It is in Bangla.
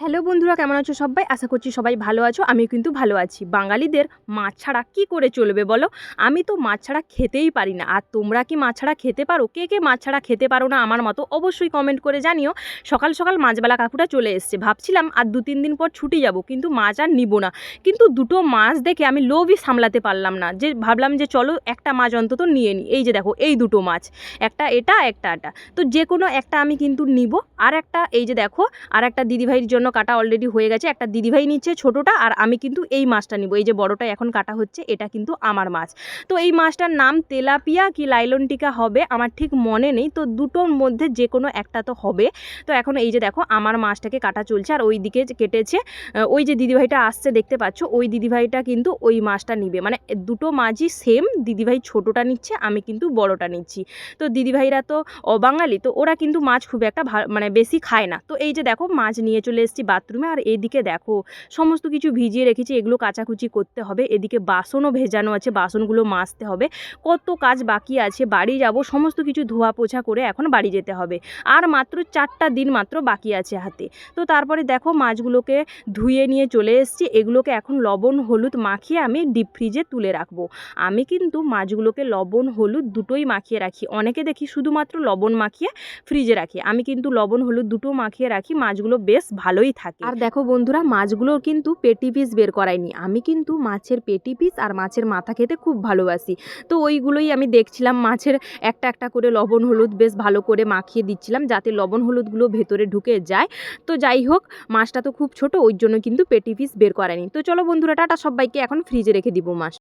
হ্যালো বন্ধুরা, কেমন আছো সবাই? আশা করছি সবাই ভালো আছো আমি কিন্তু ভালো আছি। বাঙালিদের মাছ ছাড়া কী করে চলবে বলো? আমি তো মাছ ছাড়া খেতেই পারি না। আর তোমরা কি মাছ ছাড়া খেতে পারো? কে কে মাছ ছাড়া খেতে পারো না আমার মতো অবশ্যই কমেন্ট করে জানিও। সকাল সকাল মাছবেলা কাকুটা চলে এসছে। ভাবছিলাম আর দু তিন দিন পর ছুটি যাব, কিন্তু মাছ আর নিব না। কিন্তু দুটো মাছ দেখে আমি লোভই সামলাতে পারলাম না। যে ভাবলাম যে চলো একটা মাছ অন্তত নিয়ে নিই এই যে দেখো, এই দুটো মাছ। একটা এটা একটা এটা। তো যে কোনো একটা আমি কিন্তু নিব। আর একটা, এই যে দেখো, আর একটা দিদিভাইয়ের জন্য কাটা অলরেডি হয়ে গেছে। একটা দিদিভাই নিচ্ছে ছোটোটা আর আমি কিন্তু এই মাছটা নিব। এই যে বড়টা এখন কাটা হচ্ছে, এটা কিন্তু আমার মাছ। তো এই মাছটার নাম তেলাপিয়া কি লাইলন টিকা হবে আমার ঠিক মনে নেই। তো দুটোর মধ্যে যে কোনো একটা তো হবে। তো এখন এই যে দেখো, আমার মাছটাকে কাটা চলছে আর ওই দিকে কেটেছে ওই যে দিদিভাইটা আসছে দেখতে পাচ্ছ, ওই দিদিভাইটা কিন্তু ওই মাছটা নিবে। মানে দুটো মাছই সেম দিদিভাই ছোটোটা নিচ্ছে, আমি কিন্তু বড়টা নিচ্ছি। তো দিদিভাইরা তো অবাঙালি, তো ওরা কিন্তু মাছ খুব একটা মানে বেশি খায় না। তো এই যে দেখো, মাছ নিয়ে চলে এসেছি। বাথরুমে আর এদিকে দেখো, সমস্ত কিছু ভিজিয়ে রেখেছি, এগুলো কাচাকুচি করতে হবে, এদিকে বাসনও ভেজানো আছে, বাসনগুলো মাজতে হবে, কত কাজ বাকি আছে, বাড়ি যাব, সমস্ত কিছু ধোয়া পোছা করে এখন বাড়ি যেতে হবে, আর মাত্র চারটা দিন মাত্র বাকি আছে হাতে, তো তারপরে দেখো মাছগুলোকে ধুয়ে নিয়ে চলে এসেছি, এগুলোকে এখন লবণ, হলুদ মাখিয়ে আমি ডিপ ফ্রিজে তুলে রাখব, আমি কিন্তু মাছগুলোকে লবণ, হলুদ দুটোই মাখিয়ে রাখি, অনেকে দেখি শুধুমাত্র লবণ মাখিয়ে ফ্রিজে রাখি, আমি কিন্তু লবণ, হলুদ দুটো মাখিয়ে রাখি, মাছগুলো বেশ ভালোই থাকে। আর দেখো বন্ধুরা, মাছগুলোর কিন্তু পেটি পিস বের করাইনি। আমি কিন্তু মাছের পেটি পিস আর মাছের মাথা খেতে খুব ভালোবাসি। তো ওইগুলোই আমি দেখছিলাম, মাছের একটা একটা করে লবণ, হলুদ বেশ ভালো করে মাখিয়ে দিচ্ছিলাম যাতে লবণ, হলুদগুলো ভেতরে ঢুকে যায়। তো যাই হোক, মাছটা তো খুব ছোট ওই জন্য কিন্তু পেটি পিস বের করায়নি তো চলো বন্ধুরা, টাটা সবাইকে, এখন ফ্রিজে রেখে দিব মাছ।